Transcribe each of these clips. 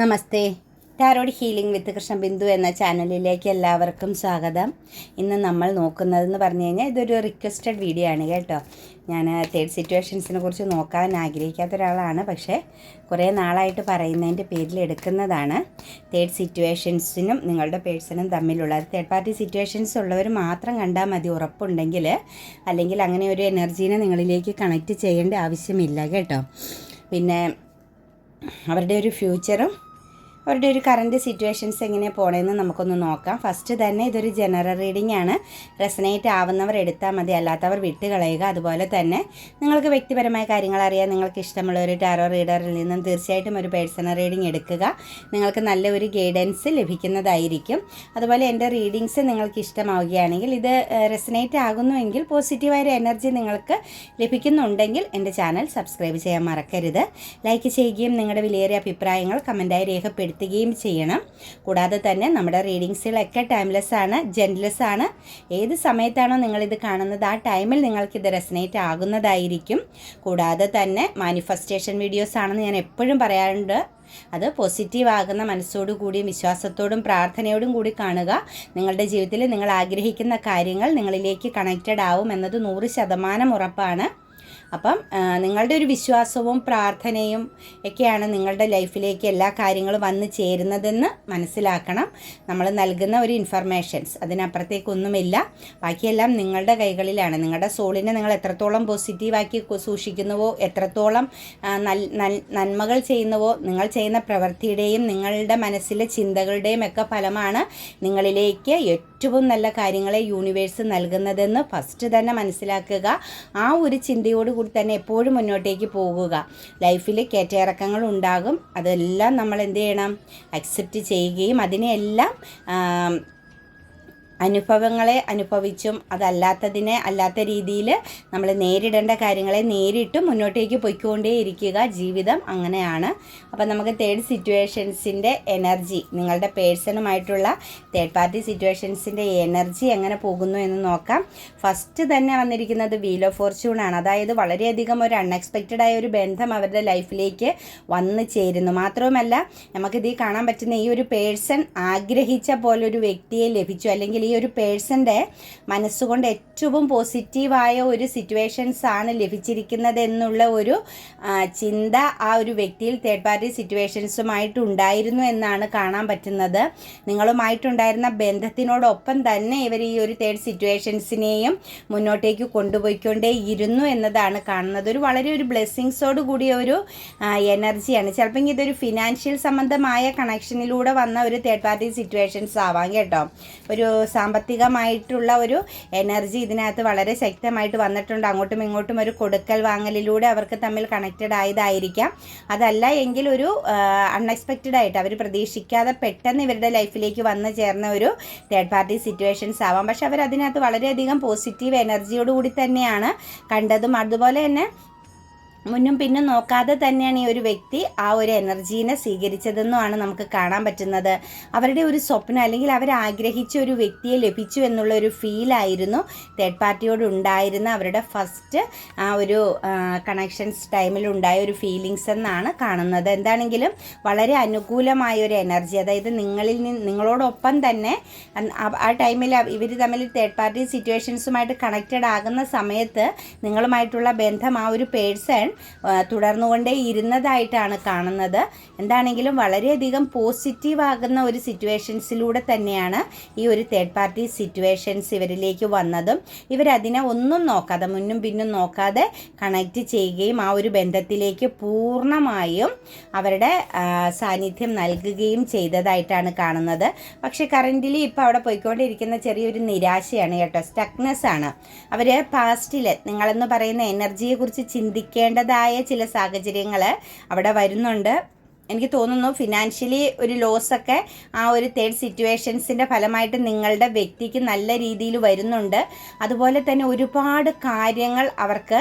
Namaste. Tarot healing with Krishna Bindu എന്ന ചാനലിലേക്ക് എല്ലാവർക്കും സ്വാഗതം. ഇന്ന് നമ്മൾ നോക്കുന്നതെന്ന് പറഞ്ഞു കഴിഞ്ഞാൽ ഇതൊരു റിക്വസ്റ്റഡ് വീഡിയോ ആണ് കേട്ടോ. ഞാൻ തേർഡ് സിറ്റുവേഷൻസിനെ കുറിച്ച് നോക്കാൻ ആഗ്രഹിക്കാത്ത ഒരാളാണ്. പക്ഷേ കുറേ നാളായിട്ട് പറയുന്നതിന്റെ പേരിൽ എടുക്കുന്നതാണ്. തേർഡ് സിറ്റുവേഷൻസിനും നിങ്ങളുടെ പേഴ്സണും തമ്മിലുള്ള തേർഡ് പാർട്ടി സിറ്റുവേഷൻസ് ഉള്ളവർ മാത്രം കണ്ടാൽ മതി ഉറപ്പുണ്ടെങ്കിൽ. അല്ലെങ്കിൽ അങ്ങനെ ഒരു എനർജീനെ നിങ്ങളിലേക്ക് കണക്റ്റ് ചെയ്യേണ്ട ആവശ്യമില്ല കേട്ടോ. പിന്നെ അവരുടെ ഒരു ഫ്യൂച്ചറും അവരുടെ ഒരു കറന്റ് സിറ്റുവേഷൻസ് എങ്ങനെ പോണേന്ന് നമുക്കൊന്ന് നോക്കാം. ഫസ്റ്റ് തന്നെ ഇതൊരു ജനറൽ റീഡിംഗ് ആണ്. റെസനേറ്റ് ആവുന്നവർ എടുത്താൽ മതി അല്ലാത്തവർ വിട്ട് കളയുക. അതുപോലെ തന്നെ നിങ്ങൾക്ക് വ്യക്തിപരമായ കാര്യങ്ങൾ അറിയാൻ നിങ്ങൾക്ക് ഇഷ്ടമുള്ള ഒരു ടാറോ റീഡറിൽ നിന്നും തീർച്ചയായിട്ടും ഒരു പേഴ്സണൽ റീഡിംഗ് എടുക്കുക. നിങ്ങൾക്ക് നല്ല ഒരു ഗൈഡൻസ് ലഭിക്കുന്നതായിരിക്കും. അതുപോലെ എന്റെ റീഡിങ്സ് നിങ്ങൾക്ക് ഇഷ്ടമാവുകയാണെങ്കിൽ ഇത് റെസനേറ്റ് ആകുന്നുവെങ്കിൽ പോസിറ്റീവായ ഒരു എനർജി നിങ്ങൾക്ക് ലഭിക്കുന്നുണ്ടെങ്കിൽ എന്റെ ചാനൽ സബ്സ്ക്രൈബ് ചെയ്യാൻ മറക്കരുത്. ലൈക്ക് ചെയ്യുകയും നിങ്ങളുടെ വിലയേറിയ അഭിപ്രായങ്ങൾ കമന്റായി രേഖപ്പെടുത്തുകയും ചെയ്യണം. കൂടാതെ തന്നെ നമ്മുടെ റീഡിങ്സുകളൊക്കെ ടൈംലെസ് ആണ് ജെൻലെസ് ആണ്. ഏത് സമയത്താണോ നിങ്ങളിത് കാണുന്നത് ആ ടൈമിൽ നിങ്ങൾക്കിത് റെസനേറ്റ് ആകുന്നതായിരിക്കും. കൂടാതെ തന്നെ മാനിഫെസ്റ്റേഷൻ വീഡിയോസ് ആണെന്ന് ഞാൻ എപ്പോഴും പറയാറുണ്ട്. അത് പോസിറ്റീവ് ആകുന്ന മനസ്സോടുകൂടിയും വിശ്വാസത്തോടും പ്രാർത്ഥനയോടും കൂടി കാണുക. നിങ്ങളുടെ ജീവിതത്തിൽ നിങ്ങൾ ആഗ്രഹിക്കുന്ന കാര്യങ്ങൾ നിങ്ങളിലേക്ക് കണക്റ്റഡ് ആവും എന്നത് നൂറ് ശതമാനം ഉറപ്പാണ്. അപ്പം നിങ്ങളുടെ ഒരു വിശ്വാസവും പ്രാർത്ഥനയും ഒക്കെയാണ് നിങ്ങളുടെ ലൈഫിലേക്ക് എല്ലാ കാര്യങ്ങളും വന്ന് ചേരുന്നതെന്ന് മനസ്സിലാക്കണം. നമ്മൾ നൽകുന്ന ഒരു ഇൻഫർമേഷൻസ് അതിനപ്പുറത്തേക്കൊന്നുമില്ല ബാക്കിയെല്ലാം നിങ്ങളുടെ കൈകളിലാണ്. നിങ്ങളുടെ സോളിനെ നിങ്ങൾ എത്രത്തോളം പോസിറ്റീവാക്കി സൂക്ഷിക്കുന്നുവോ എത്രത്തോളം നന്മകൾ ചെയ്യുന്നുവോ നിങ്ങൾ ചെയ്യുന്ന പ്രവൃത്തിയുടെയും നിങ്ങളുടെ മനസ്സിലെ ചിന്തകളുടെയും ഒക്കെ ഫലമാണ് നിങ്ങളിലേക്ക് ഏറ്റവും നല്ല കാര്യങ്ങളെ യൂണിവേഴ്സ് നൽകുന്നതെന്ന് ഫസ്റ്റ് തന്നെ മനസ്സിലാക്കുക. ആ ഒരു ചിന്തയോടുകൂടി തന്നെ എപ്പോഴും മുന്നോട്ടേക്ക് പോകുക. ലൈഫിൽ കയറ്റയിറക്കങ്ങൾ ഉണ്ടാകും. അതെല്ലാം നമ്മൾ എന്ത് ചെയ്യണം? അക്സെപ്റ്റ് ചെയ്യുകയും അതിനെയെല്ലാം അനുഭവങ്ങളെ അനുഭവിച്ചും അതല്ലാത്തതിനെ അല്ലാത്ത രീതിയിൽ നമ്മൾ നേരിടേണ്ട കാര്യങ്ങളെ നേരിട്ട് മുന്നോട്ടേക്ക് പൊയ്ക്കൊണ്ടേയിരിക്കുക ജീവിതം അങ്ങനെയാണ്. അപ്പം നമുക്ക് തേർഡ് സിറ്റുവേഷൻസിന്റെ എനർജി നിങ്ങളുടെ പേഴ്സണുമായിട്ടുള്ള തേർഡ് പാർട്ടി സിറ്റുവേഷൻസിന്റെ എനർജി എങ്ങനെ പോകുന്നു എന്ന് നോക്കാം. ഫസ്റ്റ് തന്നെ വന്നിരിക്കുന്നത് വീൽ ഓഫ് ഫോർച്യൂൺ ആണ്. അതായത് വളരെയധികം ഒരു അൺഎക്സ്പെക്റ്റഡ് ആയ ഒരു ബന്ധം അവരുടെ ലൈഫിലേക്ക് വന്നു ചേരുന്നു. മാത്രവുമല്ല നമുക്കിത് കാണാൻ പറ്റുന്ന ഈ ഒരു പേഴ്സൺ ആഗ്രഹിച്ച പോലെ ഒരു വ്യക്തിയെ ലഭിച്ചു. അല്ലെങ്കിൽ ഈ ഒരു പേഴ്സന്റെ മനസ്സുകൊണ്ട് ഏറ്റവും പോസിറ്റീവായ ഒരു സിറ്റുവേഷൻസ് ആണ് ലഭിച്ചിരിക്കുന്നത് എന്നുള്ള ഒരു ചിന്ത ആ ഒരു വ്യക്തിയിൽ തേർഡ് പാർട്ടി സിറ്റുവേഷൻസുമായിട്ട് ഉണ്ടായിരുന്നു എന്നാണ് കാണാൻ പറ്റുന്നത്. നിങ്ങളുമായിട്ടുണ്ടായിരുന്ന ബന്ധത്തിനോടൊപ്പം തന്നെ ഇവർ ഈ ഒരു തേർഡ് സിറ്റുവേഷൻസിനെയും മുന്നോട്ടേക്ക് കൊണ്ടുപോയിക്കൊണ്ടേ ഇരുന്നു എന്നതാണ് കാണുന്നത്. ഒരു വളരെ ഒരു ബ്ലെസ്സിങ്സോട് കൂടിയ ഒരു എനർജിയാണ് ചിലപ്പോൾ ഇതൊരു ഫിനാൻഷ്യൽ സംബന്ധമായ കണക്ഷനിലൂടെ വന്ന ഒരു തേർഡ് പാർട്ടി സിറ്റുവേഷൻസ് ആവാം കേട്ടോ. ഒരു സാമ്പത്തികമായിട്ടുള്ള ഒരു എനർജി ഇതിനകത്ത് വളരെ ശക്തമായിട്ട് വന്നിട്ടുണ്ട്. അങ്ങോട്ടും ഇങ്ങോട്ടും ഒരു കൊടുക്കൽ വാങ്ങലിലൂടെ അവർക്ക് തമ്മിൽ കണക്റ്റഡ് ആയതായിരിക്കാം. അതല്ല എങ്കിൽ ഒരു അൺഎക്സ്പെക്റ്റഡ് ആയിട്ട് അവർ പ്രതീക്ഷിക്കാതെ പെട്ടെന്ന് ഇവരുടെ ലൈഫിലേക്ക് വന്നു ചേർന്ന ഒരു തേർഡ് പാർട്ടി സിറ്റുവേഷൻസ് ആവാം. പക്ഷെ അവർ അതിനകത്ത് വളരെയധികം പോസിറ്റീവ് എനർജിയോടുകൂടി തന്നെയാണ് കണ്ടതും. അതുപോലെ തന്നെ മുന്നും പിന്നും നോക്കാതെ തന്നെയാണ് ഈ ഒരു വ്യക്തി ആ ഒരു എനർജീനെ സ്വീകരിച്ചതെന്നുമാണ് നമുക്ക് കാണാൻ പറ്റുന്നത്. അവരുടെ ഒരു സ്വപ്നം അല്ലെങ്കിൽ അവർ ആഗ്രഹിച്ച ഒരു വ്യക്തിയെ ലഭിച്ചു എന്നുള്ള ഒരു ഫീലായിരുന്നു തേർഡ് പാർട്ടിയോട് ഉണ്ടായിരുന്ന അവരുടെ ഫസ്റ്റ് ആ ഒരു കണക്ഷൻസ് ടൈമിൽ ഉണ്ടായ ഒരു ഫീലിങ്സ് എന്നാണ് കാണുന്നത്. എന്താണെങ്കിലും വളരെ അനുകൂലമായ ഒരു എനർജി അതായത് നിങ്ങളിൽ നിന്ന് നിങ്ങളോടൊപ്പം തന്നെ ആ- ടൈമിൽ ഇവർ തമ്മിൽ തേർഡ് പാർട്ടി സിറ്റുവേഷൻസുമായിട്ട് കണക്റ്റഡ് ആകുന്ന സമയത്ത് നിങ്ങളുമായിട്ടുള്ള ബന്ധം ആ ഒരു പേഴ്സൺ തുടർന്നുകൊണ്ടേ ഇരുന്നതായിട്ടാണ് കാണുന്നത്. എന്താണെങ്കിലും വളരെയധികം പോസിറ്റീവ് ആകുന്ന ഒരു സിറ്റുവേഷൻസിലൂടെ തന്നെയാണ് ഈ ഒരു തേർഡ് പാർട്ടി സിറ്റുവേഷൻസ് ഇവരിലേക്ക് വന്നതും. ഇവരതിനെ ഒന്നും നോക്കാതെ മുന്നും പിന്നും നോക്കാതെ കണക്റ്റ് ചെയ്യുകയും ആ ഒരു ബന്ധത്തിലേക്ക് പൂർണമായും അവരുടെ സാന്നിധ്യം നൽകുകയും ചെയ്തതായിട്ടാണ് കാണുന്നത്. പക്ഷേ കറന്റിലി ഇപ്പോൾ അവിടെ പോയിക്കൊണ്ടിരിക്കുന്ന ചെറിയൊരു നിരാശയാണ് കേട്ടോ. സ്റ്റക്നെസ് ആണ്. അവർ പാസ്റ്റിൽ നിങ്ങളെന്ന് പറയുന്ന എനർജിയെക്കുറിച്ച് ചിന്തിക്കേണ്ടതായ ചില സാഹചര്യങ്ങൾ അവിടെ വരുന്നുണ്ട്. എനിക്ക് തോന്നുന്നു ഫിനാൻഷ്യലി ഒരു ലോസൊക്കെ ആ ഒരു തേർഡ് സിറ്റുവേഷൻസിന്റെ ഫലമായിട്ട് നിങ്ങളുടെ വ്യക്തിക്ക് നല്ല രീതിയിൽ വരുന്നുണ്ട്. അതുപോലെ തന്നെ ഒരുപാട് കാര്യങ്ങൾ അവർക്ക്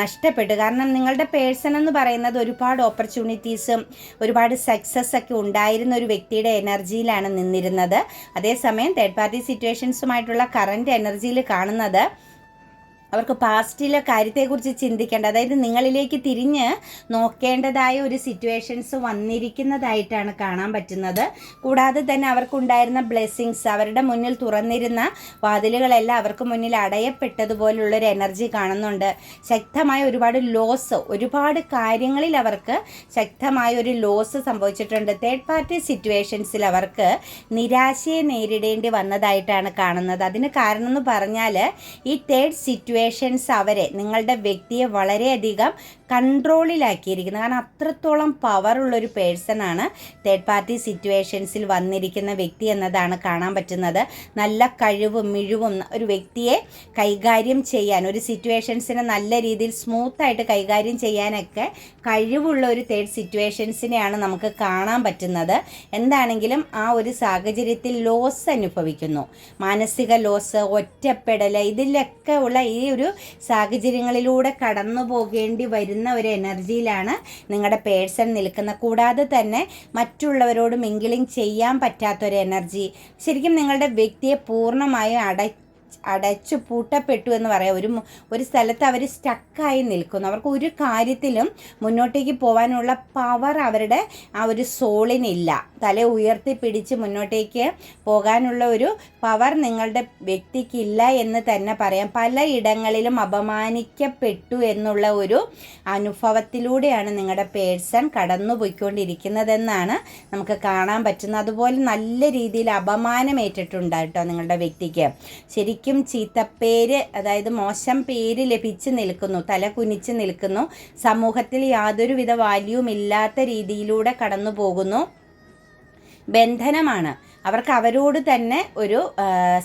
നഷ്ടപ്പെട്ടു. കാരണം നിങ്ങളുടെ പേഴ്സൺ എന്ന് പറയുന്നത് ഒരുപാട് ഓപ്പർച്യൂണിറ്റീസും ഒരുപാട് സക്സസ് ഒക്കെ ഉണ്ടായിരുന്ന ഒരു വ്യക്തിയുടെ എനർജിയിലാണ് നിന്നിരുന്നത്. അതേസമയം തേർഡ് പാർട്ടി സിറ്റുവേഷൻസുമായിട്ടുള്ള കറന്റ് എനർജിയിൽ കാണുന്നത് അവർക്ക് പാസ്റ്റിലെ കാര്യത്തെക്കുറിച്ച് ചിന്തിക്കേണ്ട. അതായത് നിങ്ങളിലേക്ക് തിരിഞ്ഞ് നോക്കേണ്ടതായ ഒരു സിറ്റുവേഷൻസ് വന്നിരിക്കുന്നതായിട്ടാണ് കാണാൻ പറ്റുന്നത്. കൂടാതെ തന്നെ അവർക്കുണ്ടായിരുന്ന ബ്ലെസ്സിങ്സ് അവരുടെ മുന്നിൽ തുറന്നിരുന്ന വാതിലുകളെല്ലാം അവർക്ക് മുന്നിൽ അടയപ്പെട്ടതുപോലുള്ളൊരു എനർജി കാണുന്നുണ്ട്. ശക്തമായ ഒരുപാട് ലോസ് ഒരുപാട് കാര്യങ്ങളിൽ അവർക്ക് ശക്തമായ ഒരു ലോസ് സംഭവിച്ചിട്ടുണ്ട്. തേർഡ് പാർട്ടി സിറ്റുവേഷൻസിൽ അവർക്ക് നിരാശയെ നേരിടേണ്ടി വന്നതായിട്ടാണ് കാണുന്നത്. അതിന് കാരണം എന്ന് പറഞ്ഞാൽ ഈ തേർഡ് സിറ്റുവേഷൻ സിറ്റുവേഷൻസ് അവരെ നിങ്ങളുടെ വ്യക്തിയെ വളരെയധികം കൺട്രോളിലാക്കിയിരിക്കുന്നത്. കാരണം അത്രത്തോളം പവറുള്ളൊരു പേഴ്സണാണ് തേർഡ് പാർട്ടി സിറ്റുവേഷൻസിൽ വന്നിരിക്കുന്ന വ്യക്തി എന്നതാണ് കാണാൻ പറ്റുന്നത്. നല്ല കഴിവും മിഴിവും ഒരു വ്യക്തിയെ കൈകാര്യം ചെയ്യാൻ ഒരു സിറ്റുവേഷൻസിനെ നല്ല രീതിയിൽ സ്മൂത്തായിട്ട് കൈകാര്യം ചെയ്യാനൊക്കെ കഴിവുള്ള ഒരു തേർഡ് സിറ്റുവേഷൻസിനെയാണ് നമുക്ക് കാണാൻ പറ്റുന്നത്. എന്താണെങ്കിലും ആ ഒരു സാഹചര്യത്തിൽ ലോസ് അനുഭവിക്കുന്നു. മാനസിക ലോസ് ഒറ്റപ്പെടൽ ഇതിലൊക്കെ ഉള്ള ഈ ഒരു സാഹചര്യങ്ങളിലൂടെ കടന്നു പോകേണ്ടി വരുന്ന ഒരു എനർജിയിലാണ് നിങ്ങളുടെ പേഴ്സൺ നിൽക്കുന്നത്. കൂടാതെ തന്നെ മറ്റുള്ളവരോട് മിങ്കിളിങ് ചെയ്യാൻ പറ്റാത്തൊരു എനർജി. ശരിക്കും നിങ്ങളുടെ വ്യക്തിയെ പൂർണമായും അട അടച്ചു പൂട്ടപ്പെട്ടു എന്ന് പറയാം. ഒരു ഒരു സ്ഥലത്ത് അവർ സ്റ്റക്കായി നിൽക്കുന്നു. അവർക്ക് ഒരു കാര്യത്തിലും മുന്നോട്ടേക്ക് പോകാനുള്ള പവർ അവരുടെ ആ ഒരു സോളിനില്ല തല ഉയർത്തി പിടിച്ച് മുന്നോട്ടേക്ക് പോകാനുള്ള ഒരു പവർ നിങ്ങളുടെ വ്യക്തിക്കില്ല എന്ന് തന്നെ പറയാം. പല ഇടങ്ങളിലും അപമാനിക്കപ്പെട്ടു എന്നുള്ള ഒരു അനുഭവത്തിലൂടെയാണ് നിങ്ങളുടെ പേഴ്സൺ കടന്നു പോയിക്കൊണ്ടിരിക്കുന്നതെന്നാണ് നമുക്ക് കാണാൻ പറ്റുന്നത്. അതുപോലെ നല്ല രീതിയിൽ അപമാനമേറ്റിട്ടുണ്ട് കേട്ടോ നിങ്ങളുടെ വ്യക്തിക്ക്. ശരിക്കും ശരിക്കും ചീത്തപ്പേര് അതായത് മോശം പേര് ലഭിച്ച് നിൽക്കുന്നു തല കുനിച്ച് നിൽക്കുന്നു സമൂഹത്തിൽ യാതൊരുവിധ വാല്യൂവും ഇല്ലാത്ത രീതിയിലൂടെ കടന്നു പോകുന്നു ബന്ധനമാണ്. അവർക്ക് അവരോട് തന്നെ ഒരു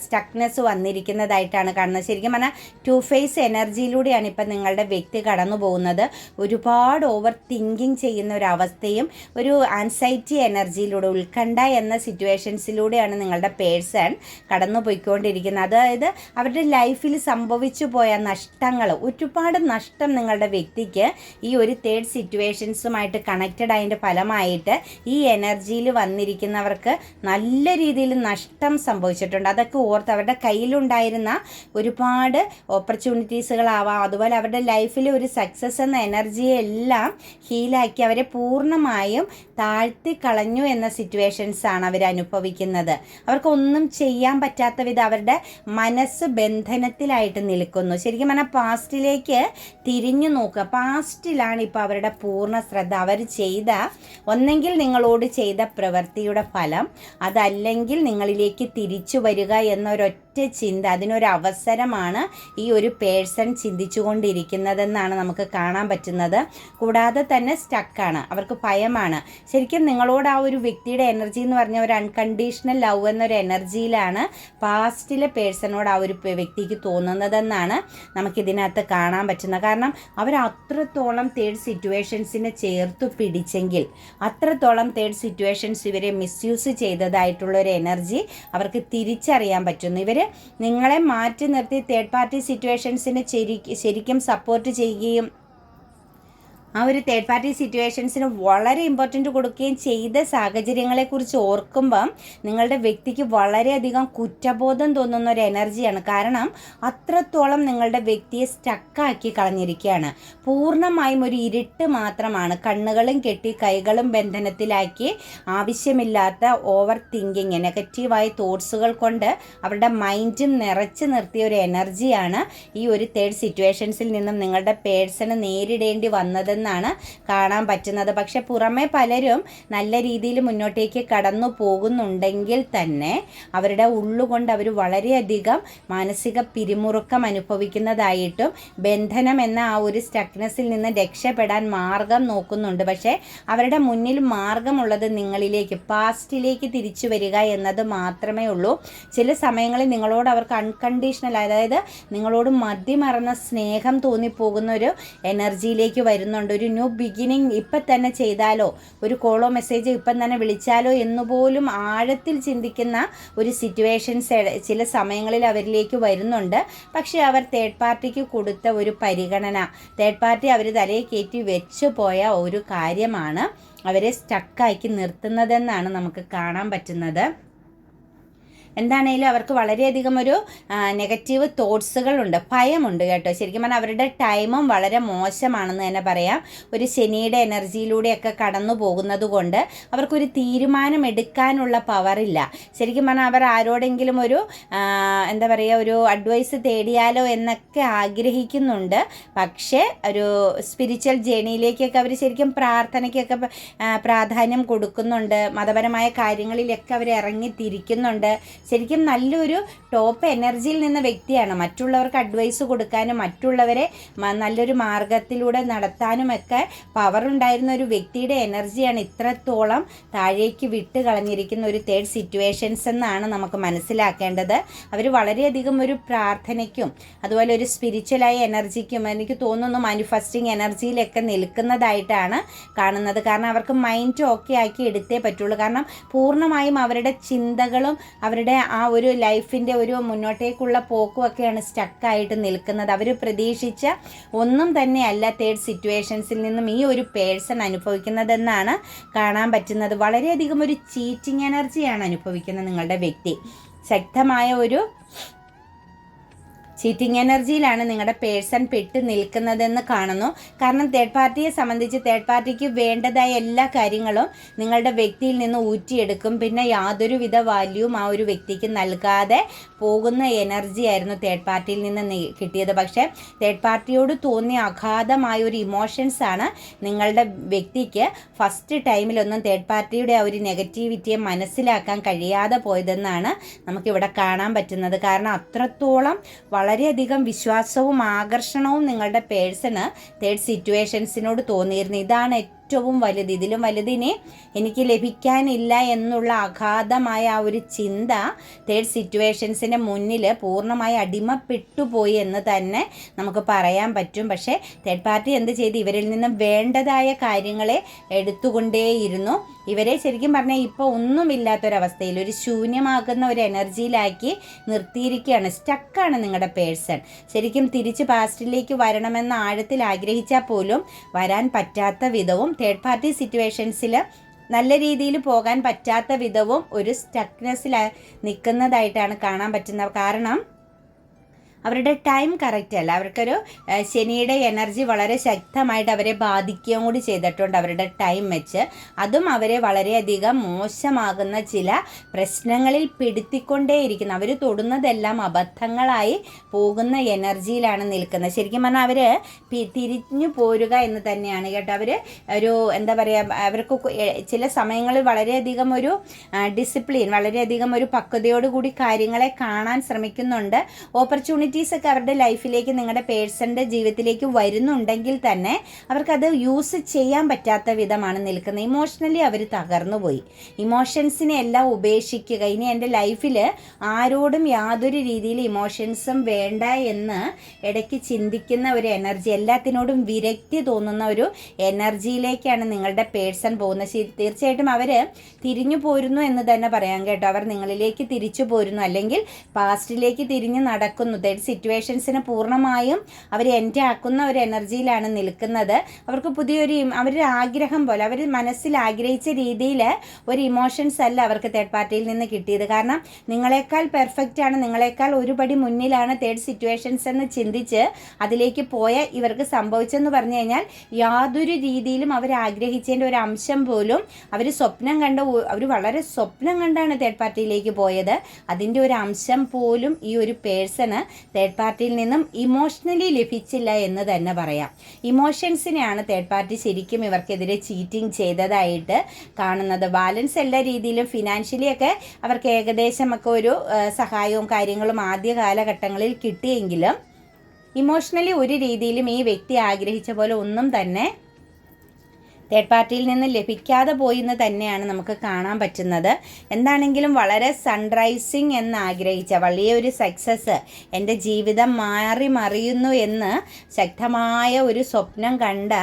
സ്റ്റക്നെസ് വന്നിരിക്കുന്നതായിട്ടാണ് കാണുന്നത്. ശരിക്കും പറഞ്ഞാൽ ടു ഫേസ് എനർജിയിലൂടെയാണ് ഇപ്പം നിങ്ങളുടെ വ്യക്തി കടന്നു പോകുന്നത്. ഒരുപാട് ഓവർ തിങ്കിങ് ചെയ്യുന്ന ഒരു അവസ്ഥയും ഒരു ആൻസൈറ്റി എനർജിയിലൂടെ ഉത്കണ്ഠ എന്ന സിറ്റുവേഷൻസിലൂടെയാണ് നിങ്ങളുടെ പേഴ്സൺ കടന്നു പോയിക്കൊണ്ടിരിക്കുന്നത്. അതായത് അവരുടെ ലൈഫിൽ സംഭവിച്ചു പോയ നഷ്ടങ്ങൾ ഒരുപാട് നഷ്ടം നിങ്ങളുടെ വ്യക്തിക്ക് ഈ ഒരു തേർഡ് സിറ്റുവേഷൻസുമായിട്ട് കണക്റ്റഡ് അതിന്റെ ഫലമായിട്ട് ഈ എനർജിയിൽ വന്നിരിക്കുന്നവർക്ക് നല്ല നല്ല രീതിയിൽ നഷ്ടം സംഭവിച്ചിട്ടുണ്ട്. അതൊക്കെ ഓർത്ത് അവരുടെ കയ്യിലുണ്ടായിരുന്ന ഒരുപാട് ഓപ്പർച്യൂണിറ്റീസുകളാവാം അതുപോലെ അവരുടെ ലൈഫിൽ ഒരു സക്സസ് എന്ന എനർജിയെ എല്ലാം ഹീലാക്കി അവരെ പൂർണമായും താഴ്ത്തി കളഞ്ഞു എന്ന സിറ്റുവേഷൻസ് ആണ് അവർ അനുഭവിക്കുന്നത്. അവർക്കൊന്നും ചെയ്യാൻ പറ്റാത്ത വിധം അവരുടെ മനസ്സ് ബന്ധനത്തിലായിട്ട് നിൽക്കുന്നു. ശരിക്കും പറഞ്ഞാൽ പാസ്റ്റിലേക്ക് തിരിഞ്ഞു നോക്കുക. പാസ്റ്റിലാണ് ഇപ്പോൾ അവരുടെ പൂർണ ശ്രദ്ധ. അവർ ചെയ്ത ഒന്നെങ്കിൽ നിങ്ങളോട് ചെയ്ത പ്രവൃത്തിയുടെ ഫലം അതല്ല അല്ലെങ്കിൽ നിങ്ങളിലേക്ക് തിരിച്ചു വരിക എന്നൊരൊറ്റ ചിന്ത അതിനൊരു അവസരമാണ് ഈ ഒരു പേഴ്സൺ ചിന്തിച്ചുകൊണ്ടിരിക്കുന്നതെന്നാണ് നമുക്ക് കാണാൻ പറ്റുന്നത്. കൂടാതെ തന്നെ സ്റ്റക്കാണ് അവർക്ക് ഭയമാണ്. ശരിക്കും നിങ്ങളോട് ആ ഒരു വ്യക്തിയുടെ എനർജി എന്ന് പറഞ്ഞ ഒരു അൺകണ്ടീഷണൽ ലവ് എന്നൊരു എനർജിയിലാണ് പാസ്റ്റിലെ പേഴ്സണോട് ആ ഒരു വ്യക്തിക്ക് തോന്നുന്നതെന്നാണ് നമുക്കിതിനകത്ത് കാണാൻ പറ്റുന്നത്. കാരണം അവർ അത്രത്തോളം തേർഡ് സിറ്റുവേഷൻസിനെ ചേർത്ത് പിടിച്ചെങ്കിൽ അത്രത്തോളം തേർഡ് സിറ്റുവേഷൻസ് ഇവരെ മിസ്യൂസ് ചെയ്തതായിട്ടുള്ള ഒരു എനർജി അവർക്ക് തിരിച്ചറിയാൻ പറ്റുന്നു. ഇവർ നിങ്ങളെ മാറ്റി നിർത്തി തേർഡ് പാർട്ടി സിറ്റുവേഷൻസിന് ശരിക്കും സപ്പോർട്ട് ചെയ്യുകയും ആ ഒരു തേർഡ് പാർട്ടി സിറ്റുവേഷൻസിന് വളരെ ഇമ്പോർട്ടന്റ് കൊടുക്കുകയും ചെയ്ത സാഹചര്യങ്ങളെക്കുറിച്ച് ഓർക്കുമ്പം നിങ്ങളുടെ വ്യക്തിക്ക് വളരെയധികം കുറ്റബോധം തോന്നുന്ന ഒരു എനർജിയാണ്. കാരണം അത്രത്തോളം നിങ്ങളുടെ വ്യക്തിയെ സ്റ്റക്കാക്കി കളഞ്ഞിരിക്കുകയാണ്. പൂർണമായും ഒരു ഇരുട്ട് മാത്രമാണ് കണ്ണുകളും കെട്ടി കൈകളും ബന്ധനത്തിലാക്കി ആവശ്യമില്ലാത്ത ഓവർ തിങ്കിങ് നെഗറ്റീവായ തോട്ട്സുകൾ കൊണ്ട് അവരുടെ മൈൻഡും നിറച്ച് നിർത്തിയ ഒരു എനർജിയാണ് ഈ ഒരു തേർഡ് സിറ്റുവേഷൻസിൽ നിന്നും നിങ്ങളുടെ പേഴ്സണ് നേരിടേണ്ടി വന്നതെന്ന് എന്നാണ് കാണാൻ പറ്റുന്നത്. പക്ഷെ പുറമെ പലരും നല്ല രീതിയിൽ മുന്നോട്ടേക്ക് കടന്നു പോകുന്നുണ്ടെങ്കിൽ തന്നെ അവരുടെ ഉള്ളുകൊണ്ട് അവർ വളരെയധികം മാനസിക പിരിമുറുക്കം അനുഭവിക്കുന്നതായിട്ടും ബന്ധനം എന്ന ആ ഒരു സ്റ്റക്നെസ്സിൽ നിന്ന് രക്ഷപ്പെടാൻ മാർഗം നോക്കുന്നുണ്ട്. പക്ഷേ അവരുടെ മുന്നിൽ മാർഗമുള്ളത് നിങ്ങളിലേക്ക് പാസ്റ്റിലേക്ക് തിരിച്ചു വരിക എന്നത് മാത്രമേ ഉള്ളൂ. ചില സമയങ്ങളിൽ നിങ്ങളോട് അവർക്ക് അൺകണ്ടീഷണൽ അതായത് നിങ്ങളോട് മതിമറന്ന സ്നേഹം തോന്നിപ്പോകുന്ന ഒരു എനർജിയിലേക്ക് വരുന്നുണ്ട്. ഒരു ന്യൂ ബിഗിനിങ് ഇപ്പം തന്നെ ചെയ്താലോ? ഒരു കോളോ മെസ്സേജോ ഇപ്പം തന്നെ വിളിച്ചാലോ എന്നുപോലും ആഴത്തിൽ ചിന്തിക്കുന്ന ഒരു സിറ്റുവേഷൻസ് ചില സമയങ്ങളിൽ അവരിലേക്ക് വരുന്നുണ്ട്. പക്ഷേ അവർ തേർഡ് പാർട്ടിക്ക് കൊടുത്ത ഒരു പരിഗണന തേർഡ് പാർട്ടി അവർ തലയിൽ കയറ്റി വെച്ചു പോയ ഒരു കാര്യമാണ് അവരെ സ്റ്റക്കാക്കി നിർത്തുന്നതെന്നാണ് നമുക്ക് കാണാൻ പറ്റുന്നത്. എന്താണേലും അവർക്ക് വളരെയധികം ഒരു നെഗറ്റീവ് തോട്ട്സുകളുണ്ട് ഭയമുണ്ട് കേട്ടോ. ശരിക്കും പറഞ്ഞാൽ അവരുടെ ടൈമും വളരെ മോശമാണെന്ന് തന്നെ പറയാം. ഒരു ശനിയുടെ എനർജിയിലൂടെയൊക്കെ കടന്നു പോകുന്നത് കൊണ്ട് അവർക്കൊരു തീരുമാനം എടുക്കാനുള്ള പവറില്ല ശരിക്കും പറഞ്ഞാൽ അവർ ആരോടെങ്കിലും ഒരു എന്താ പറയുക ഒരു അഡ്വൈസ് തേടിയാലോ എന്നൊക്കെ ആഗ്രഹിക്കുന്നുണ്ട്. പക്ഷേ ഒരു സ്പിരിച്വൽ ജേണിയിലേക്കൊക്കെ അവർ ശരിക്കും പ്രാർത്ഥനയ്ക്കൊക്കെ പ്രാധാന്യം കൊടുക്കുന്നുണ്ട്. മതപരമായ കാര്യങ്ങളിലൊക്കെ അവർ ഇറങ്ങി തിരിക്കുന്നുണ്ട് ശരിക്കും നല്ലൊരു ടോപ്പ് എനർജിയിൽ നിന്ന വ്യക്തിയാണ്. മറ്റുള്ളവർക്ക് അഡ്വൈസ് കൊടുക്കാനും മറ്റുള്ളവരെ നല്ലൊരു മാർഗത്തിലൂടെ പവർ ഉണ്ടായിരുന്ന ഒരു വ്യക്തിയുടെ എനർജിയാണ് ഇത്രത്തോളം താഴേക്ക് വിട്ട് കളഞ്ഞിരിക്കുന്ന ഒരു തേർഡ് സിറ്റുവേഷൻസ് എന്നാണ് നമുക്ക് മനസ്സിലാക്കേണ്ടത്. അവർ വളരെയധികം ഒരു പ്രാർത്ഥനയ്ക്കും അതുപോലെ ഒരു സ്പിരിച്വലായ എനർജിക്കും എനിക്ക് തോന്നുന്നു മാനിഫെസ്റ്റിംഗ് എനർജിയിലൊക്കെ നിൽക്കുന്നതായിട്ടാണ് കാണുന്നത്. കാരണം അവർക്ക് മൈൻഡ് ഓക്കെ ആക്കി എടുത്തേ പറ്റുള്ളൂ. കാരണം പൂർണമായും അവരുടെ ചിന്തകളും അവരുടെ ആ ഒരു ലൈഫിന്റെ ഒരു മുന്നോട്ടേക്കുള്ള പോക്കുമൊക്കെയാണ് സ്റ്റക്കായിട്ട് നിൽക്കുന്നത്. അവർ പ്രതീക്ഷിച്ച ഒന്നും തന്നെയല്ല തേർഡ് സിറ്റുവേഷൻസിൽ നിന്നും ഈ ഒരു പേഴ്സൺ അനുഭവിക്കുന്നതെന്നാണ് കാണാൻ പറ്റുന്നത്. വളരെയധികം ഒരു ചീറ്റിംഗ് എനർജിയാണ് അനുഭവിക്കുന്നത് നിങ്ങളുടെ വ്യക്തി. ശക്തമായ ഒരു ചീറ്റിംഗ് എനർജിയിലാണ് നിങ്ങളുടെ പേഴ്സൺ പെട്ട് നിൽക്കുന്നതെന്ന് കാണുന്നു. കാരണം തേർഡ് പാർട്ടിയെ സംബന്ധിച്ച് തേർഡ് പാർട്ടിക്ക് വേണ്ടതായ എല്ലാ കാര്യങ്ങളും നിങ്ങളുടെ വ്യക്തിയിൽ നിന്ന് ഊറ്റിയെടുക്കും. പിന്നെ യാതൊരുവിധ വാല്യൂവും ആ ഒരു വ്യക്തിക്ക് നൽകാതെ പോകുന്ന എനർജി ആയിരുന്നു തേർഡ് പാർട്ടിയിൽ നിന്ന് കിട്ടിയത്. പക്ഷേ തേർഡ് പാർട്ടിയോട് തോന്നിയ അഗാധമായ ഒരു ഇമോഷൻസ് ആണ് നിങ്ങളുടെ വ്യക്തിക്ക് ഫസ്റ്റ് ടൈമിലൊന്നും തേർഡ് പാർട്ടിയുടെ ആ ഒരു നെഗറ്റിവിറ്റിയെ മനസ്സിലാക്കാൻ കഴിയാതെ പോയതെന്നാണ് നമുക്കിവിടെ കാണാൻ പറ്റുന്നത്. കാരണം അത്രത്തോളം വളരെയധികം വിശ്വാസവും ആകർഷണവും നിങ്ങളുടെ പേഴ്സണ് തേർഡ് സിറ്റുവേഷൻസിനോട് തോന്നിയിരുന്നു. ഇതാണ് ഏറ്റവും വലുത്. ഇതിലും വലുതിനെ എനിക്ക് ലഭിക്കാനില്ല എന്നുള്ള അഗാധമായ ആ ഒരു ചിന്ത തേർഡ് സിറ്റുവേഷൻസിന്റെ മുന്നിൽ പൂർണമായി അടിമപ്പെട്ടു പോയി എന്ന് തന്നെ നമുക്ക് പറയാൻ പറ്റും. പക്ഷേ തേർഡ് പാർട്ടി എന്ത് ചെയ്ത്? ഇവരിൽ നിന്നും വേണ്ടതായ കാര്യങ്ങളെ എടുത്തുകൊണ്ടേയിരുന്നു. ഇവരെ ശരിക്കും പറഞ്ഞാൽ ഇപ്പോൾ ഒന്നുമില്ലാത്തൊരവസ്ഥയിൽ ഒരു ശൂന്യമാകുന്ന ഒരു എനർജിയിലാക്കി നിർത്തിയിരിക്കുകയാണ്. സ്റ്റക്കാണ് നിങ്ങളുടെ പേഴ്സൺ. ശരിക്കും തിരിച്ച് പാസ്റ്റിലേക്ക് വരണമെന്ന് ആഴത്തിൽ ആഗ്രഹിച്ചാൽ പോലും വരാൻ പറ്റാത്ത വിധവും തേർഡ് പാർട്ടി സിറ്റുവേഷൻസിൽ നല്ല രീതിയിൽ പോകാൻ പറ്റാത്ത വിധവും ഒരു സ്റ്റക്നെസ്സിൽ നിൽക്കുന്നതായിട്ടാണ് കാണാൻ പറ്റുന്നത് കാരണം. അവരുടെ ടൈം കറക്റ്റ് അല്ല. അവർക്കൊരു ശനിയുടെ എനർജി വളരെ ശക്തമായിട്ട് അവരെ ബാധിക്കുകയും കൂടി ചെയ്തിട്ടുണ്ട് അവരുടെ ടൈം വെച്ച്. അതും അവരെ വളരെയധികം മോശമാകുന്ന ചില പ്രശ്നങ്ങളിൽ പെടുത്തിക്കൊണ്ടേയിരിക്കുന്നു. അവർ തൊടുന്നതെല്ലാം അബദ്ധങ്ങളായി പോകുന്ന എനർജിയിലാണ് നിൽക്കുന്നത്. ശരിക്കും പറഞ്ഞാൽ അവർ തിരിഞ്ഞു പോരുക എന്ന് തന്നെയാണ് കേട്ടോ. അവർ ഒരു എന്താ പറയുക അവർക്ക് ചില സമയങ്ങളിൽ വളരെയധികം ഒരു ഡിസിപ്ലിൻ വളരെയധികം ഒരു പക്വതയോടുകൂടി കാര്യങ്ങളെ കാണാൻ ശ്രമിക്കുന്നുണ്ട്. ഓപ്പർച്യൂണിറ്റീസ് ഒക്കെ അവരുടെ ലൈഫിലേക്ക് നിങ്ങളുടെ പേഴ്സണിന്റെ ജീവിതത്തിലേക്ക് വരുന്നുണ്ടെങ്കിൽ തന്നെ അവർക്കത് യൂസ് ചെയ്യാൻ പറ്റാത്ത വിധമാണ് നിൽക്കുന്നത്. ഇമോഷണലി അവർ തകർന്നു പോയി. ഇമോഷൻസിനെ എല്ലാം ഉപേക്ഷിക്കുക. ഇനി എന്റെ ലൈഫിൽ ആരോടും യാതൊരു രീതിയിൽ ഇമോഷൻസും വേണ്ട എന്ന് ഇടയ്ക്ക് ചിന്തിക്കുന്ന ഒരു എനർജി എല്ലാത്തിനോടും വിരക്തി തോന്നുന്ന ഒരു എനർജിയിലേക്കാണ് നിങ്ങളുടെ പേഴ്സൺ പോകുന്നത്. തീർച്ചയായിട്ടും അവർ തിരിഞ്ഞു പോരുന്നു എന്ന് തന്നെ പറയാം കേട്ടോ. അവർ നിങ്ങളിലേക്ക് തിരിച്ചു പോരുന്നു. അല്ലെങ്കിൽ പാസ്റ്റിലേക്ക് തിരിഞ്ഞ് നടക്കുന്നു. തേർഡ് സിറ്റുവേഷൻസിനെ പൂർണമായും അവർ എന്റെ ആക്കുന്ന ഒരു എനർജിയിലാണ് നിൽക്കുന്നത്. അവർക്ക് പുതിയൊരു അവരുടെ ആഗ്രഹം പോലെ അവർ മനസ്സിൽ ആഗ്രഹിച്ച രീതിയിൽ ഒരു ഇമോഷൻസ് അല്ല അവർക്ക് തേർഡ് പാർട്ടിയിൽ നിന്ന് കിട്ടിയത്. കാരണം നിങ്ങളെക്കാൾ പെർഫെക്റ്റ് ആണ് നിങ്ങളെക്കാൾ ഒരുപടി മുന്നിലാണ് തേർഡ് സിറ്റുവേഷൻസ് എന്ന് ചിന്തിച്ച് അതിലേക്ക് പോയ ഇവർക്ക് സംഭവിച്ചെന്ന് പറഞ്ഞു കഴിഞ്ഞാൽ യാതൊരു രീതിയിലും അവർ ആഗ്രഹിച്ചതിന്റെ ഒരു അംശം പോലും അവർ സ്വപ്നം കണ്ട അവർ വളരെ സ്വപ്നം കണ്ടാണ് തേർഡ് പാർട്ടിയിലേക്ക് പോയത്. അതിന്റെ ഒരു അംശം പോലും ഈ ഒരു പേഴ്സണ് തേർഡ് പാർട്ടിയിൽ നിന്നും ഇമോഷണലി ലഭിച്ചില്ല എന്ന് തന്നെ പറയാം. ഇമോഷൻസിനെയാണ് തേർഡ് പാർട്ടി ശരിക്കും ഇവർക്കെതിരെ ചീറ്റിംഗ് ചെയ്തതായിട്ട് കാണുന്നത്. ബാലൻസ് എല്ലാ രീതിയിലും ഫിനാൻഷ്യലി ഒക്കെ അവർക്ക് ഏകദേശം ഒക്കെ ഒരു സഹായവും കാര്യങ്ങളും ആദ്യ കാലഘട്ടങ്ങളിൽ കിട്ടിയെങ്കിലും ഇമോഷണലി ഒരു രീതിയിലും ഈ വ്യക്തി ആഗ്രഹിച്ച പോലെ ഒന്നും തന്നെ തേർഡ് പാർട്ടിയിൽ നിന്ന് ലഭിക്കാതെ പോയി എന്ന് തന്നെയാണ് നമുക്ക് കാണാൻ പറ്റുന്നത്. എന്താണെങ്കിലും വളരെ സൺറൈസിങ് എന്ന് ആഗ്രഹിച്ച വലിയൊരു സക്സസ് എന്റെ ജീവിതം മാറി മറിയുന്നു എന്ന് ശക്തമായ ഒരു സ്വപ്നം കണ്ട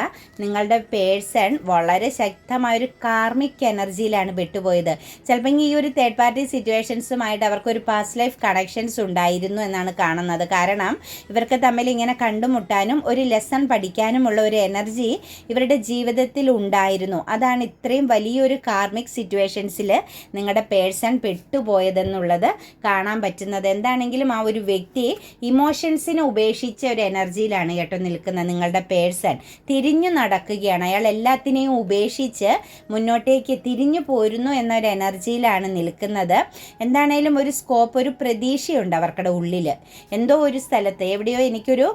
നിങ്ങളുടെ പേഴ്സൺ വളരെ ശക്തമായ ഒരു കാർമിക് എനർജിയിലാണ് പെട്ടുപോയത് ചിലപ്പോൾ ഈ ഒരു തേർഡ് പാർട്ടി സിറ്റുവേഷൻസുമായിട്ട് അവർക്കൊരു പാസ്റ്റ് ലൈഫ് കണക്ഷൻസ് ഉണ്ടായിരുന്നു എന്നാണ് കാണുന്നത്. കാരണം ഇവർക്ക് തമ്മിൽ ഇങ്ങനെ കണ്ടുമുട്ടാനും ഒരു ലെസൺ പഠിക്കാനുമുള്ള ഒരു എനർജി ഇവരുടെ ജീവിതത്തിൽ ഉണ്ടായിരുന്നു അതാണ് ഇത്രയും വലിയൊരു കാർമിക് സിറ്റുവേഷൻസിൽ നിങ്ങളുടെ പേഴ്സൺ പെട്ടുപോയതെന്നുള്ളത് കാണാൻ പറ്റുന്നത്. എന്താണെങ്കിലും ആ ഒരു വ്യക്തി ഇമോഷൻസിനെ ഉപേക്ഷിച്ച ഒരു എനർജിയിലാണ് കേട്ടോ നിൽക്കുന്നത് നിങ്ങളുടെ പേഴ്സൺ. തിരിഞ്ഞു നടക്കുകയാണ്. അയാൾ എല്ലാത്തിനെയും ഉപേക്ഷിച്ച് മുന്നോട്ടേക്ക് തിരിഞ്ഞു പോരുന്നു എന്നൊരു എനർജിയിലാണ് നിൽക്കുന്നത്. എന്താണേലും ഒരു സ്കോപ്പ് ഒരു പ്രതീക്ഷയുണ്ട് അവർക്കുടെ ഉള്ളിൽ എന്തോ ഒരു സ്ഥലത്ത് എവിടെയോ എനിക്കൊരു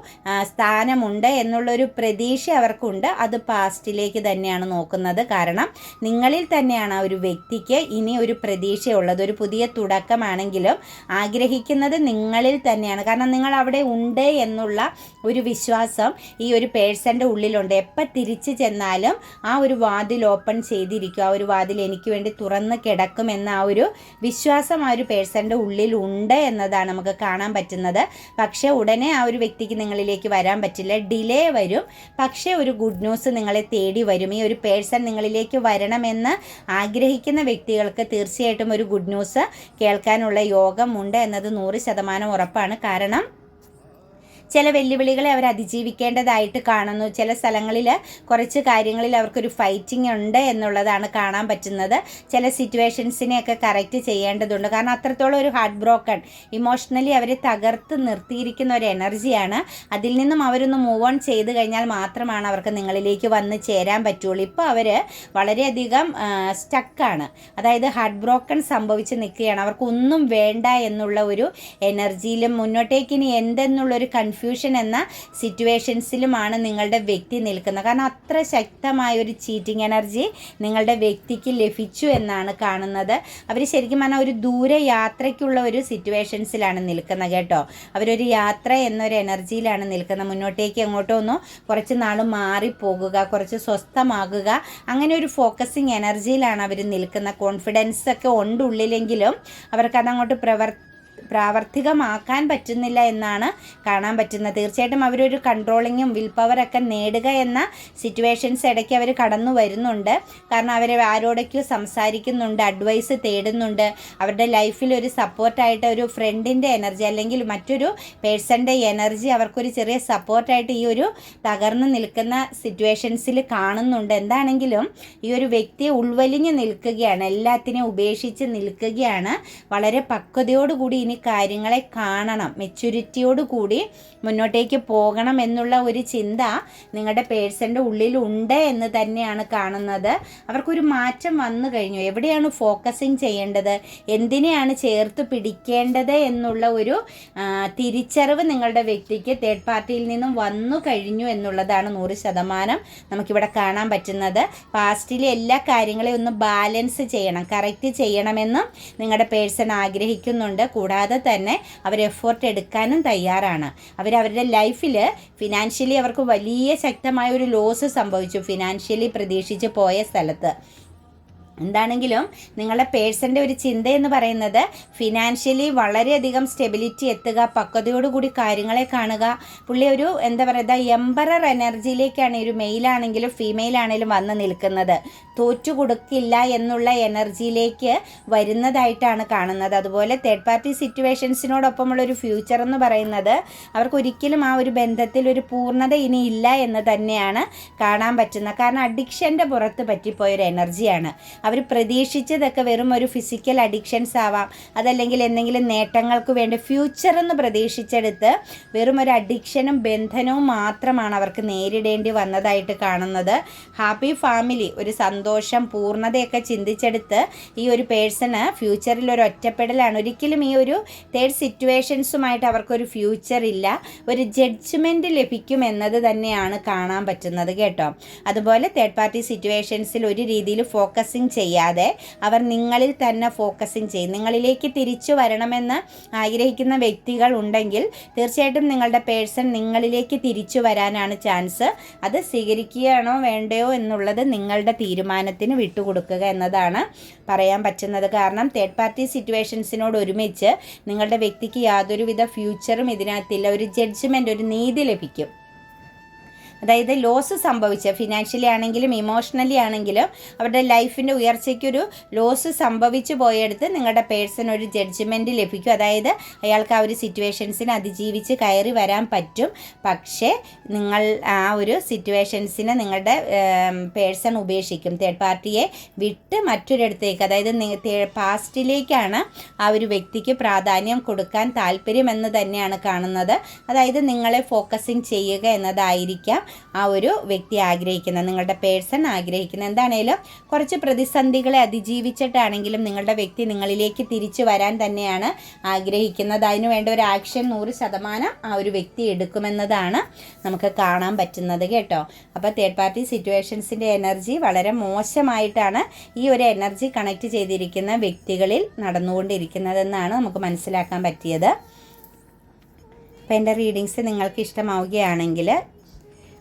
സ്ഥാനമുണ്ട് എന്നുള്ളൊരു പ്രതീക്ഷ അവർക്കുണ്ട്. അത് പാസ്റ്റിലേക്ക് തന്നെയാണ് നോക്കുന്നത്. കാരണം നിങ്ങളിൽ തന്നെയാണ് ആ ഒരു വ്യക്തിക്ക് ഇനി ഒരു പ്രതീക്ഷയുള്ളത്. ഒരു പുതിയ തുടക്കമാണെങ്കിലും ആഗ്രഹിക്കുന്നത് നിങ്ങളിൽ തന്നെയാണ്. കാരണം നിങ്ങൾ അവിടെ ഉണ്ട് എന്നുള്ള ഒരു വിശ്വാസം ഈ ഒരു പേഴ്സന്റെ ഉള്ളിലുണ്ട്. എപ്പോൾ തിരിച്ചു ചെന്നാലും ആ ഒരു വാതിൽ ഓപ്പൺ ചെയ്തിരിക്കും. ആ ഒരു വാതിൽ എനിക്ക് വേണ്ടി തുറന്ന് കിടക്കും എന്ന ആ ഒരു വിശ്വാസം ആ ഒരു പേഴ്സന്റെ ഉള്ളിൽ ഉണ്ട് എന്നതാണ് നമുക്ക് കാണാൻ പറ്റുന്നത്. പക്ഷേ ഉടനെ ആ ഒരു വ്യക്തിക്ക് നിങ്ങളിലേക്ക് വരാൻ പറ്റില്ല. ഡിലേ വരും. പക്ഷേ ഒരു ഗുഡ് ന്യൂസ് നിങ്ങളെ തേടി വരും. ഒരു പേഴ്സൺ നിങ്ങളിലേക്ക് വരണമെന്ന് ആഗ്രഹിക്കുന്ന വ്യക്തികൾക്ക് തീർച്ചയായിട്ടും ഒരു ഗുഡ് ന്യൂസ് കേൾക്കാനുള്ള യോഗമുണ്ട് എന്നത് നൂറ് ശതമാനം ഉറപ്പാണ്. കാരണം ചില വെല്ലുവിളികളെ അവർ അതിജീവിക്കേണ്ടതായിട്ട് കാണുന്നു. ചില സ്ഥലങ്ങളിൽ കുറച്ച് കാര്യങ്ങളിൽ അവർക്കൊരു ഫൈറ്റിംഗ് ഉണ്ട് എന്നുള്ളതാണ് കാണാൻ പറ്റുന്നത്. ചില സിറ്റുവേഷൻസിനെയൊക്കെ കറക്റ്റ് ചെയ്യേണ്ടതുണ്ട്. കാരണം അത്രത്തോളം ഒരു ഹാർട്ട് ബ്രോക്കൺ ഇമോഷണലി അവരെ തകർത്ത് നിർത്തിയിരിക്കുന്ന ഒരു എനർജിയാണ് അതിൽ നിന്നും അവരൊന്ന് മൂവ് ഓൺ ചെയ്ത് കഴിഞ്ഞാൽ മാത്രമാണ് അവർക്ക് നിങ്ങളിലേക്ക് വന്ന് ചേരാൻ പറ്റുള്ളൂ. ഇപ്പോൾ അവർ വളരെയധികം സ്റ്റക്കാണ് അതായത് ഹാർട്ട് ബ്രോക്കൺ സംഭവിച്ച് നിൽക്കുകയാണ്. അവർക്കൊന്നും വേണ്ട എന്നുള്ള ഒരു എനർജിയിലും മുന്നോട്ടേക്ക് ഇനി എന്തെന്നുള്ളൊരു കൺഫ്യൂഷൻ എന്ന സിറ്റുവേഷൻസിലുമാണ് നിങ്ങളുടെ വ്യക്തി നിൽക്കുന്നത്. കാരണം അത്ര ശക്തമായ ഒരു ചീറ്റിംഗ് എനർജി നിങ്ങളുടെ വ്യക്തിക്ക് ലഭിച്ചു എന്നാണ് കാണുന്നത്. അവർ ശരിക്കും പറഞ്ഞാൽ ഒരു ദൂരെ യാത്രയ്ക്കുള്ള ഒരു സിറ്റുവേഷൻസിലാണ് നിൽക്കുന്നത് കേട്ടോ. അവരൊരു യാത്ര എന്നൊരു എനർജിയിലാണ് നിൽക്കുന്നത്. മുന്നോട്ടേക്ക് എങ്ങോട്ടോ ഒന്ന് കുറച്ച് നാൾ മാറിപ്പോകുക കുറച്ച് സ്വസ്ഥമാകുക അങ്ങനെ ഒരു ഫോക്കസിങ് എനർജിയിലാണ് അവർ നിൽക്കുന്ന കോൺഫിഡൻസ് ഒക്കെ ഉണ്ട് ഉള്ളിലെങ്കിലും അവർക്കതങ്ങോട്ട് പ്രവർ പ്രാവർത്തികമാക്കാൻ പറ്റുന്നില്ല എന്നാണ് കാണാൻ പറ്റുന്നത്. തീർച്ചയായിട്ടും അവരൊരു കൺട്രോളിങ്ങും വിൽ പവറൊക്കെ നേടുക എന്ന സിറ്റുവേഷൻസ് ഇടയ്ക്ക് അവർ കടന്നു വരുന്നുണ്ട്. കാരണം അവർ ആരോടൊക്കെയോ സംസാരിക്കുന്നുണ്ട് അഡ്വൈസ് തേടുന്നുണ്ട്. അവരുടെ ലൈഫിൽ ഒരു സപ്പോർട്ടായിട്ട് ഒരു ഫ്രണ്ടിന്റെ എനർജി അല്ലെങ്കിൽ മറ്റൊരു പേഴ്സന്റെ എനർജി അവർക്കൊരു ചെറിയ സപ്പോർട്ടായിട്ട് ഈ ഒരു തകർന്നു നിൽക്കുന്ന സിറ്റുവേഷൻസിൽ കാണുന്നുണ്ട്. എന്താണെങ്കിലും ഈ ഒരു വ്യക്തിയെ ഉൾവലിഞ്ഞ് നിൽക്കുകയാണ് എല്ലാത്തിനെയും ഉപേക്ഷിച്ച് നിൽക്കുകയാണ്. വളരെ പക്വതയോടുകൂടി ഇനി കാര്യങ്ങളെ കാണണം. മെച്യൂരിറ്റിയോട് കൂടി മുന്നോട്ടേക്ക് പോകണം എന്നുള്ള ഒരു ചിന്ത നിങ്ങളുടെ പേഴ്സന്റെ ഉള്ളിലുണ്ട് എന്ന് തന്നെയാണ് കാണുന്നത്. അവർക്കൊരു മാറ്റം വന്നു കഴിഞ്ഞു. എവിടെയാണ് ഫോക്കസിങ് ചെയ്യേണ്ടത്? എന്തിനെയാണ് ചേർത്ത് പിടിക്കേണ്ടത് എന്നുള്ള ഒരു തിരിച്ചറിവ് നിങ്ങളുടെ വ്യക്തിക്ക് തേർഡ് പാർട്ടിയിൽ നിന്നും വന്നു കഴിഞ്ഞു എന്നുള്ളതാണ് നൂറ് ശതമാനം നമുക്കിവിടെ കാണാൻ പറ്റുന്നത്. പാസ്റ്റിലെ എല്ലാ കാര്യങ്ങളെയും ഒന്ന് ബാലൻസ് ചെയ്യണം കറക്റ്റ് ചെയ്യണമെന്നും നിങ്ങളുടെ പേഴ്സൺ ആഗ്രഹിക്കുന്നുണ്ട്. കൂടാതെ തന്നെ അവർ എഫേർട്ട് എടുക്കാനും തയ്യാറാണ്. അവർ അവരുടെ ലൈഫിൽ ഫിനാൻഷ്യലി അവർക്ക് വലിയ ശക്തമായ ഒരു ലോസ് സംഭവിച്ചു. ഫിനാൻഷ്യലി പ്രതീക്ഷിച്ച് പോയ സ്ഥലത്ത്. എന്താണെങ്കിലും നിങ്ങളുടെ പേഴ്സന്റെ ഒരു ചിന്ത എന്ന് പറയുന്നത് ഫിനാൻഷ്യലി വളരെയധികം സ്റ്റെബിലിറ്റി എത്തുക പക്വതയോടുകൂടി കാര്യങ്ങളെ കാണുക. പുള്ളി ഒരു എന്താ പറയുക എംബറർ എനർജിയിലേക്കാണ് ഒരു മെയിലാണെങ്കിലും ഫീമെയിൽ ആണെങ്കിലും വന്ന് നിൽക്കുന്നത്. തോറ്റു കൊടുക്കില്ല എന്നുള്ള എനർജിയിലേക്ക് വരുന്നതായിട്ടാണ് കാണുന്നത്. അതുപോലെ തേർഡ് പാർട്ടി സിറ്റുവേഷൻസിനോടൊപ്പമുള്ള ഒരു ഫ്യൂച്ചർ എന്ന് പറയുന്നത് അവർക്കൊരിക്കലും ആ ഒരു ബന്ധത്തിൽ ഒരു പൂർണത ഇനി ഇല്ല എന്ന് തന്നെയാണ് കാണാൻ പറ്റുന്നത്. കാരണം അഡിക്ഷന്റെ പുറത്ത് പറ്റിപ്പോയൊരു എനർജിയാണ് അവർ പ്രതീക്ഷിച്ചതൊക്കെ വെറും ഒരു ഫിസിക്കൽ അഡിക്ഷൻസ് ആവാം. അതല്ലെങ്കിൽ എന്തെങ്കിലും നേട്ടങ്ങൾക്ക് വേണ്ടി ഫ്യൂച്ചർ എന്ന് പ്രതീക്ഷിച്ചെടുത്ത് വെറും ഒരു അഡിക്ഷനും ബന്ധനവും മാത്രമാണ് അവർക്ക് നേരിടേണ്ടി വന്നതായിട്ട് കാണുന്നത്. ഹാപ്പി ഫാമിലി ഒരു സന്തോഷം പൂർണതയൊക്കെ ചിന്തിച്ചെടുത്ത് ഈ ഒരു പേഴ്സണ് ഫ്യൂച്ചറിൽ ഒരു ഒറ്റപ്പെടലാണ്. ഒരിക്കലും ഈ ഒരു തേർഡ് സിറ്റുവേഷൻസുമായിട്ട് അവർക്കൊരു ഫ്യൂച്ചർ ഇല്ല. ഒരു ജഡ്ജ്മെന്റ് ലഭിക്കും എന്നത് തന്നെയാണ് കാണാൻ പറ്റുന്നത് കേട്ടോ. അതുപോലെ തേർഡ് പാർട്ടി സിറ്റുവേഷൻസിൽ ഒരു രീതിയിൽ ഫോക്കസിങ് ചെയ്യാതെ അവർ നിങ്ങളിൽ തന്നെ ഫോക്കസിങ് ചെയ്യും. നിങ്ങളിലേക്ക് തിരിച്ചു വരണമെന്ന് ആഗ്രഹിക്കുന്ന വ്യക്തികൾ ഉണ്ടെങ്കിൽ തീർച്ചയായിട്ടും നിങ്ങളുടെ പേഴ്സൺ നിങ്ങളിലേക്ക് തിരിച്ചു വരാനാണ് ചാൻസ്. അത് സ്വീകരിക്കുകയാണോ വേണ്ടയോ എന്നുള്ളത് നിങ്ങളുടെ തീരുമാനത്തിന് വിട്ടുകൊടുക്കുക എന്നതാണ് പറയാൻ പറ്റുന്നത്. കാരണം തേർഡ് പാർട്ടി സിറ്റുവേഷൻസിനോട് ഒരുമിച്ച് നിങ്ങളുടെ വ്യക്തിക്ക് യാതൊരുവിധ ഫ്യൂച്ചറും ഇതിനകത്തില്ല. ഒരു ജഡ്ജ്മെന്റ് ഒരു നീതി ലഭിക്കും. അതായത് ലോസ് സംഭവിച്ച ഫിനാൻഷ്യലി ആണെങ്കിലും ഇമോഷണലി ആണെങ്കിലും അവരുടെ ലൈഫിന്റെ ഉയർച്ചയ്ക്കൊരു ലോസ് സംഭവിച്ചു പോയെടുത്ത് നിങ്ങളുടെ പേഴ്സൺ ഒരു ജഡ്ജ്മെന്റ് ലഭിക്കും. അതായത് അയാൾക്ക് ആ ഒരു സിറ്റുവേഷൻസിനെ അതിജീവിച്ച് കയറി വരാൻ പറ്റും. പക്ഷേ നിങ്ങൾ ആ ഒരു സിറ്റുവേഷൻസിനെ നിങ്ങളുടെ പേഴ്സൺ ഉപേക്ഷിക്കും. തേർഡ് പാർട്ടിയെ വിട്ട് മറ്റൊരിടത്തേക്ക് അതായത് പാസ്റ്റിലേക്കാണ് ആ ഒരു വ്യക്തിക്ക് പ്രാധാന്യം കൊടുക്കാൻ താല്പര്യമെന്ന് തന്നെയാണ് കാണുന്നത്. അതായത് നിങ്ങളെ ഫോക്കസിങ് ചെയ്യുക എന്നതായിരിക്കാം. ആ ഒരു വ്യക്തി ആഗ്രഹിക്കുന്നത് നിങ്ങളുടെ പേഴ്സൺ ആഗ്രഹിക്കുന്നത്. എന്താണേലും കുറച്ച് പ്രതിസന്ധികളെ അതിജീവിച്ചിട്ടാണെങ്കിലും നിങ്ങളുടെ വ്യക്തി നിങ്ങളിലേക്ക് തിരിച്ചു വരാൻ തന്നെയാണ് ആഗ്രഹിക്കുന്നത്. അതിന് വേണ്ട ഒരു ആക്ഷൻ നൂറ് ശതമാനം ആ ഒരു വ്യക്തി എടുക്കുമെന്നതാണ് നമുക്ക് കാണാൻ പറ്റുന്നത് കേട്ടോ. അപ്പോൾ തേർഡ് പാർട്ടി സിറ്റുവേഷൻസിന്റെ എനർജി വളരെ മോശമായിട്ടാണ് ഈ ഒരു എനർജി കണക്ട് ചെയ്തിരിക്കുന്ന വ്യക്തികളിൽ നടന്നുകൊണ്ടിരിക്കുന്നതെന്നാണ് നമുക്ക് മനസ്സിലാക്കാൻ പറ്റിയത്. അപ്പോൾ എന്റെ റീഡിങ്സ് നിങ്ങൾക്ക് ഇഷ്ടമാവുകയാണെങ്കിൽ